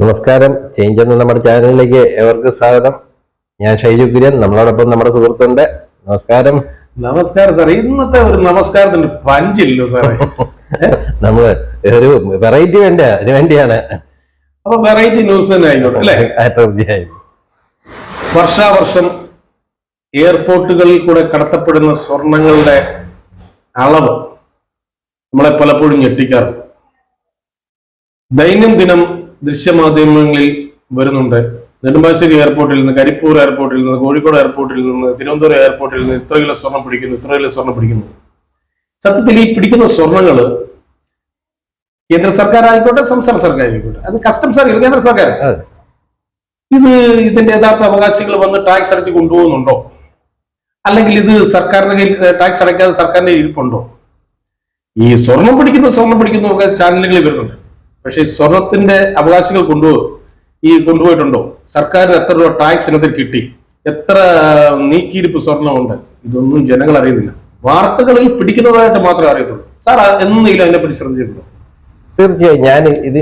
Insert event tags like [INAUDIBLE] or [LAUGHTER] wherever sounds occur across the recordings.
നമസ്കാരം. ചേഞ്ച് എന്ന നമ്മുടെ ചാനലിലേക്ക് ഏവർക്കും സ്വാഗതം. ഞാൻ ഷൈജു കുര്യൻ. നമ്മളോടൊപ്പം നമ്മുടെ സുഹൃത്തുണ്ട്. നമസ്കാരം. നമസ്കാരം സാർ ഇന്നത്തെ ഒരു നമസ്കാരത്തിന് പഞ്ചില്ലോ സാറേ. [LAUGHS] നമ്മൾ ഒരു വെറൈറ്റി വേണ്ട അതിന് വേണ്ടിയാണ്. അപ്പൊ വെറൈറ്റി ന്യൂസ് തന്നെ ആയിക്കോട്ടെ അല്ലെ? തീർച്ചയായും വർഷാവർഷം എയർപോർട്ടുകളിൽ കൂടെ കടത്തപ്പെടുന്ന സ്വർണങ്ങളുടെ അളവ് നമ്മളെ പലപ്പോഴും ഞെട്ടിക്കാറുണ്ട്. ദൈനംദിനം ദൃശ്യമാധ്യമങ്ങളിൽ വരുന്നുണ്ട്. നെടുമ്പാശ്ശേരി എയർപോർട്ടിൽ നിന്ന് കരിപ്പൂർ എയർപോർട്ടിൽ നിന്ന് കോഴിക്കോട് എയർപോർട്ടിൽ നിന്ന് തിരുവനന്തപുരം എയർപോർട്ടിൽ നിന്ന് ഇത്ര കിലോ സ്വർണം പിടിക്കുന്നു ഇത്ര കിലോ സ്വർണം പിടിക്കുന്നു. സത്യത്തിൽ ഈ പിടിക്കുന്ന സ്വർണങ്ങൾ കേന്ദ്ര സർക്കാർ ആയിക്കോട്ടെ സംസ്ഥാന സർക്കാർ ആയിക്കോട്ടെ അത് കസ്റ്റംസ് ആയിരിക്കും കേന്ദ്ര സർക്കാർ. ഇത് ഇതിന്റെ യഥാർത്ഥ അവകാശികൾ വന്ന് ടാക്സ് അടച്ച് കൊണ്ടുപോകുന്നുണ്ടോ? അല്ലെങ്കിൽ ഇത് സർക്കാരിന്റെ കയ്യിൽ ടാക്സ് അടയ്ക്കാതെ സർക്കാരിന്റെ ഇരിപ്പുണ്ടോ? ഈ സ്വർണം പിടിക്കുന്ന സ്വർണം പിടിക്കുന്ന ഒക്കെ ചാനലുകളിൽ വരുന്നുണ്ട്. പക്ഷെ സ്വർണത്തിന്റെ അവകാശികൾ കൊണ്ടുപോകും ഈ കൊണ്ടുപോയിട്ടുണ്ടോ? സർക്കാരിന് എത്ര രൂപ ടാക്സ് ഇനത്തിൽ കിട്ടി? എത്ര നീക്കിയിരിപ്പ് സ്വർണമുണ്ട്? ഇതൊന്നും ജനങ്ങൾ അറിയുന്നില്ല. വാർത്തകളിൽ പിടിക്കുന്നതായിട്ട് മാത്രമേ അറിയത്തുള്ളൂ. സാർ എന്നെങ്കിലും അതിനെപ്പറ്റി ശ്രദ്ധിച്ചിട്ടുണ്ടോ? തീർച്ചയായും ഞാൻ ഇത്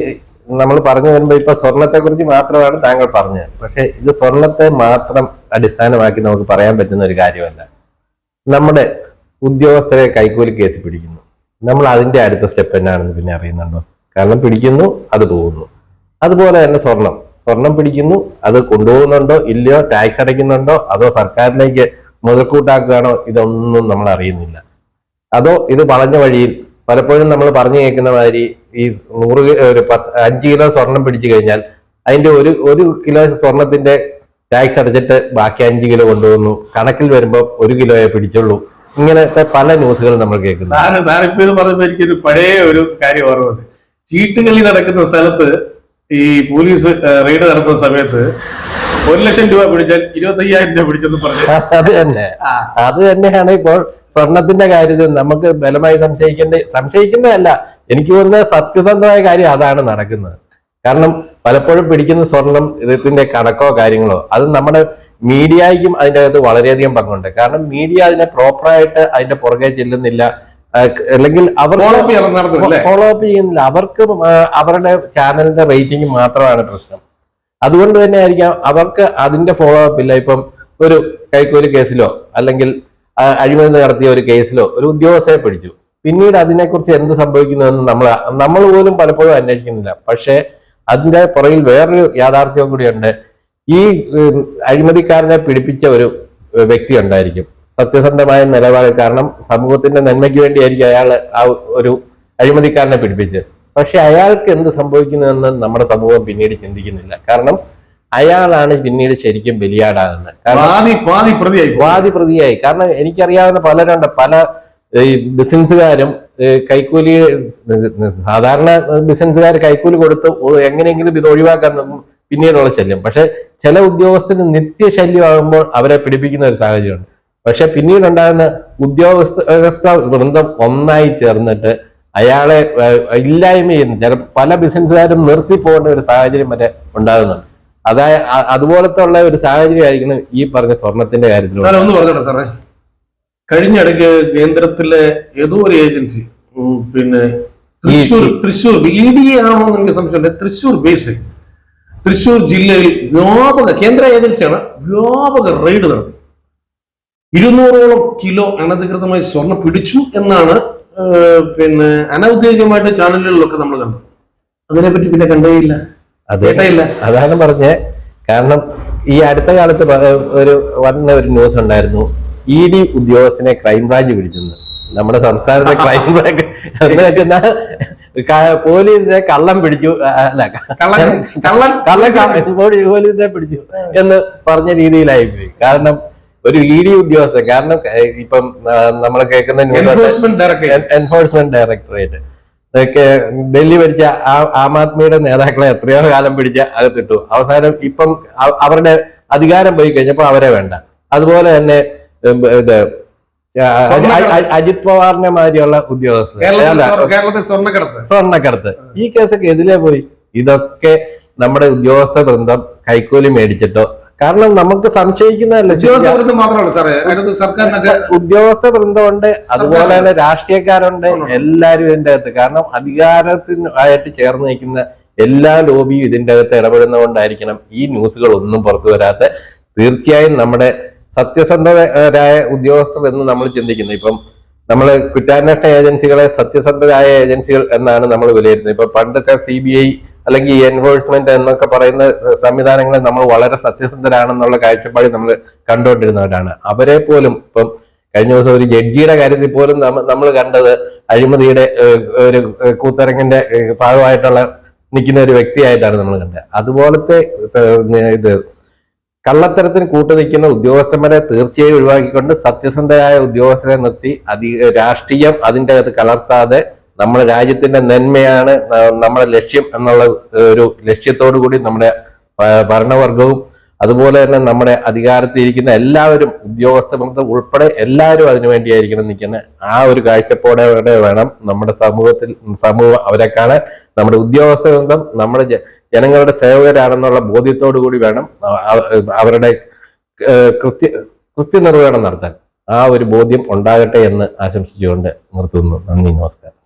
നമ്മൾ പറഞ്ഞു വരുമ്പോ ഇപ്പൊ സ്വർണത്തെ കുറിച്ച് മാത്രമാണ് താങ്കൾ പറഞ്ഞത്. പക്ഷെ ഇത് സ്വർണത്തെ മാത്രം അടിസ്ഥാനമാക്കി നമുക്ക് പറയാൻ പറ്റുന്ന ഒരു കാര്യമല്ല. നമ്മുടെ ഉദ്യോഗസ്ഥരെ കൈക്കൂലി കേസ് പിടിക്കുന്നു. നമ്മൾ അതിന്റെ അടുത്ത സ്റ്റെപ്പ് എന്നാണെന്ന് പിന്നെ അറിയുന്നുണ്ടോ? കാരണം പിടിക്കുന്നു അത് പോകുന്നു. അതുപോലെ തന്നെ സ്വർണം. സ്വർണം പിടിക്കുന്നു അത് കൊണ്ടുപോകുന്നുണ്ടോ ഇല്ലയോ ടാക്സ് അടയ്ക്കുന്നുണ്ടോ അതോ സർക്കാരിലേക്ക് മുതൽക്കൂട്ടാക്കുകയാണോ ഇതൊന്നും നമ്മൾ അറിയുന്നില്ല. അതോ ഇത് വളഞ്ഞ വഴിയിൽ പലപ്പോഴും നമ്മൾ പറഞ്ഞു കേൾക്കുന്ന മാതിരി ഈ നൂറ് ഒരു പത്ത് അഞ്ച് കിലോ സ്വർണം പിടിച്ചു കഴിഞ്ഞാൽ അതിന്റെ ഒരു ഒരു കിലോ സ്വർണത്തിന്റെ ടാക്സ് അടച്ചിട്ട് ബാക്കി അഞ്ച് കിലോ കൊണ്ടുവന്നു. കണക്കിൽ വരുമ്പോൾ ഒരു കിലോയെ പിടിച്ചുള്ളൂ. ഇങ്ങനത്തെ പല ന്യൂസുകളും നമ്മൾ കേൾക്കുന്നു സാർ സാർ ഇത് പറഞ്ഞപ്പോ എനിക്കൊരു പഴയ ഒരു കാര്യം ഓർമ്മ. ചീട്ടുകളി നടക്കുന്ന സ്ഥലത്ത് ഈ പോലീസ് റെയ്ഡ് നടത്തുന്ന സമയത്ത് ഒരു ലക്ഷം രൂപ പിടിച്ചാൽ ഇരുപത്തി അയ്യായിരം രൂപ പിടിച്ചെന്ന് പറഞ്ഞു അത് തന്നെ. അത് തന്നെയാണ് ഇപ്പോൾ സ്വർണത്തിന്റെ കാര്യത്തിൽ നമുക്ക് ബലമായി സംശയിക്കേണ്ട സംശയിക്കുന്നതല്ല. എനിക്ക് തോന്നുന്ന സത്യസന്ധമായ കാര്യം അതാണ് നടക്കുന്നത്. കാരണം പലപ്പോഴും പിടിക്കുന്ന സ്വർണം ഇതിന്റെ കണക്കോ കാര്യങ്ങളോ അത് നമ്മുടെ മീഡിയയ്ക്കും അതിന്റെ അകത്ത് വളരെയധികം പങ്കുണ്ട്. കാരണം മീഡിയ അതിനെ പ്രോപ്പറായിട്ട് അതിന്റെ പുറകെ ചെല്ലുന്നില്ല. അല്ലെങ്കിൽ അവർ? ഫോളോ അപ്പ് ചെയ്യുന്നില്ല. അവർക്ക് അവരുടെ ചാനലിന്റെ റേറ്റിംഗ് മാത്രമാണ് പ്രശ്നം. അതുകൊണ്ട് തന്നെ ആയിരിക്കാം അവർക്ക് അതിന്റെ ഫോളോ അപ്പ് ഇല്ല. ഇപ്പം ഒരു കൈക്കൂലി കേസിലോ അല്ലെങ്കിൽ അഴിമതി നടത്തിയ ഒരു കേസിലോ ഒരു ഉദ്യോഗസ്ഥയെ പിടിച്ചു. പിന്നീട് അതിനെക്കുറിച്ച് എന്ത് സംഭവിക്കുന്നതെന്ന് നമ്മൾ നമ്മൾ പോലും പലപ്പോഴും അന്വേഷിക്കുന്നില്ല. പക്ഷേ അതിന്റെ പുറയിൽ വേറൊരു യാഥാർത്ഥ്യവും കൂടിയുണ്ട്. ഈ അഴിമതിക്കാരനെ പിടിപ്പിച്ച ഒരു വ്യക്തി ഉണ്ടായിരിക്കും. സത്യസന്ധമായ നിലപാട്. കാരണം സമൂഹത്തിന്റെ നന്മയ്ക്ക് വേണ്ടിയായിരിക്കും അയാൾ ആ ഒരു അഴിമതിക്കാരനെ പിടിപ്പിച്ചത്. പക്ഷെ അയാൾക്ക് എന്ത് സംഭവിക്കുന്നതെന്ന് നമ്മുടെ സമൂഹം പിന്നീട് ചിന്തിക്കുന്നില്ല. കാരണം അയാളാണ് പിന്നീട് ശരിക്കും ബലിയാടാകുന്നത്. വാദി പ്രതിയായി കാരണം എനിക്കറിയാവുന്ന പലരുണ്ട് പല ഈ ബിസിനസ്സുകാരും കൈക്കൂലി സാധാരണ ബിസിനസ്സുകാർ കൈക്കൂലി കൊടുത്ത് എങ്ങനെയെങ്കിലും ഇത് ഒഴിവാക്കാൻ പിന്നീടുള്ള ശല്യം. പക്ഷെ ചില ഉദ്യോഗസ്ഥന് നിത്യശല്യമാകുമ്പോൾ അവരെ പിടിപ്പിക്കുന്ന ഒരു സാഹചര്യമുണ്ട്. പക്ഷെ പിന്നീട് ഉണ്ടാകുന്ന ഉദ്യോഗസ്ഥ വൃന്ദം ഒന്നായി ചേർന്നിട്ട് അയാളെ ഇല്ലായ്മ ചെയ്യുന്നു ചില പല ബിസിനസ്സുകാരും നിർത്തി പോകേണ്ട ഒരു സാഹചര്യം വരെ ഉണ്ടാകുന്നുണ്ട്. അതായത് അതുപോലത്തെ ഉള്ള ഒരു സാഹചര്യമായിരിക്കണം ഈ പറഞ്ഞ സ്വർണത്തിന്റെ കാര്യത്തിൽ സാറേ ഒന്ന് പറഞ്ഞോട്ടെ സാറേ? കഴിഞ്ഞ ഇടയ്ക്ക് കേന്ദ്രത്തിലെ ഏതോ ഒരു ഏജൻസി പിന്നെ Thrissur Thrissur B D A ആണോ എന്ന് എനിക്ക് സംശയമുണ്ട്. തൃശൂർ ബേസ് തൃശൂർ ജില്ലയിൽ വ്യാപക കേന്ദ്ര ഏജൻസിയാണ് വ്യാപക റെയ്ഡ് നടത്തി. ഇരുന്നൂറോളം കിലോ അനധികൃതമായി സ്വർണം പിടിച്ചു എന്നാണ് പിന്നെ അനൗദ്യോഗികമായിട്ട് ചാനലുകളിലൊക്കെ നമ്മൾ കണ്ടത്. അതിനെപ്പറ്റി പിന്നെ കണ്ടേയില്ല. കേട്ടേയില്ല. അതാണ് പറഞ്ഞേ കാരണം ഈ അടുത്ത കാലത്ത് ഒരു വന്ന ഒരു ന്യൂസ് ഉണ്ടായിരുന്നു. ഇ ഡി ഉദ്യോഗസ്ഥനെ ക്രൈംബ്രാഞ്ച് പിടിച്ചെന്ന്. നമ്മുടെ സംസ്ഥാനത്തെ ക്രൈംബ്രാഞ്ച് എന്ന് വെച്ചാൽ പോലീസിനെ കള്ളം പിടിച്ചു. അല്ല കള്ളൻ കള്ളൻ പോലീസിനെ പിടിച്ചു എന്ന് പറഞ്ഞ രീതിയിലായി പോയി കാരണം ഒരു ഇ ഡി ഉദ്യോഗസ്ഥൻ കാരണം ഇപ്പം നമ്മൾ കേൾക്കുന്ന എൻഫോഴ്സ്മെന്റ് ഡയറക്ടറേറ്റ് ഇതൊക്കെ ഡൽഹി ഭരിച്ച ആ- ആദ്മിയുടെ നേതാക്കളെ എത്രയോ കാലം പിടിച്ച അകത്തിട്ടു. അവസാനം ഇപ്പം അവരുടെ അധികാരം പോയി കഴിഞ്ഞപ്പോ അവരെ വേണ്ട. അതുപോലെ തന്നെ ഇത് അജിത് പവാറിനെ മാതിരിയുള്ള ഉദ്യോഗസ്ഥർ സ്വർണക്കടത്ത്. ഈ കേസൊക്കെ എതിലേ പോയി. ഇതൊക്കെ നമ്മുടെ ഉദ്യോഗസ്ഥ വൃന്ദം കൈക്കൂലി മേടിച്ചിട്ടോ കാരണം നമുക്ക് സംശയിക്കുന്നതല്ല ഉദ്യോഗസ്ഥ വൃന്ദമുണ്ട് അതുപോലെ തന്നെ രാഷ്ട്രീയക്കാരുണ്ട് എല്ലാരും ഇതിന്റെ അകത്ത്. കാരണം അധികാരത്തിന് ആയിട്ട് ചേർന്ന് നിൽക്കുന്ന എല്ലാ ലോബിയും ഇതിന്റെ അകത്ത് ഇടപെടുന്നതുകൊണ്ടായിരിക്കണം ഈ ന്യൂസുകൾ ഒന്നും പുറത്തു വരാത്ത തീർച്ചയായും നമ്മുടെ സത്യസന്ധരായ ഉദ്യോഗസ്ഥർ എന്ന് നമ്മൾ ചിന്തിക്കുന്നു. ഇപ്പം നമ്മൾ കുറ്റാന്വേഷണ ഏജൻസികളെ സത്യസന്ധരായ ഏജൻസികൾ എന്നാണ് നമ്മൾ വിലയിരുത്തുന്നത്. ഇപ്പൊ പണ്ടൊക്കെ സി ബി ഐ അല്ലെങ്കിൽ എൻഫോഴ്സ്മെന്റ് എന്നൊക്കെ പറയുന്ന സംവിധാനങ്ങൾ നമ്മൾ വളരെ സത്യസന്ധരാണെന്നുള്ള കാഴ്ചപ്പാടിൽ നമ്മൾ കണ്ടുകൊണ്ടിരുന്നവരാണ്. അവരെ പോലും ഇപ്പം കഴിഞ്ഞ ദിവസം ഒരു ജഡ്ജിയുടെ കാര്യത്തിൽ പോലും നമ്മൾ കണ്ടത് അഴിമതിയുടെ ഒരു കൂത്തരങ്ങിന്റെ ഭാഗമായിട്ടുള്ള നിൽക്കുന്ന ഒരു വ്യക്തിയായിട്ടാണ് നമ്മൾ കണ്ടത്. അതുപോലത്തെ ഇത് കള്ളത്തരത്തിന് കൂട്ടു നിൽക്കുന്ന ഉദ്യോഗസ്ഥന്മാരെ തീർച്ചയായും ഒഴിവാക്കിക്കൊണ്ട് സത്യസന്ധരായ ഉദ്യോഗസ്ഥരെ നിർത്തി അധിക രാഷ്ട്രീയം അതിന്റെ അകത്ത് കലർത്താതെ നമ്മുടെ രാജ്യത്തിന്റെ നന്മയാണ് നമ്മുടെ ലക്ഷ്യം എന്നുള്ള ഒരു ലക്ഷ്യത്തോടു കൂടി നമ്മുടെ ഭരണവർഗവും അതുപോലെ തന്നെ നമ്മുടെ അധികാരത്തിൽ ഇരിക്കുന്ന എല്ലാവരും ഉദ്യോഗസ്ഥ ബന്ധം ഉൾപ്പെടെ എല്ലാവരും അതിനുവേണ്ടിയായിരിക്കണം നിൽക്കുന്നത്. ആ ഒരു കാഴ്ചപ്പാടെ വേണം നമ്മുടെ സമൂഹത്തിൽ സമൂഹം അവരെ കാണാൻ. നമ്മുടെ ഉദ്യോഗസ്ഥ ബന്ധം നമ്മുടെ ജനങ്ങളുടെ സേവകരാണെന്നുള്ള ബോധ്യത്തോടു കൂടി വേണം അവരുടെ കൃത്യ കൃത്യനിർവഹണം നടത്താൻ. ആ ഒരു ബോധ്യം ഉണ്ടാകട്ടെ എന്ന് ആശംസിച്ചുകൊണ്ട് നിർത്തുന്നു. നന്ദി നമസ്കാരം.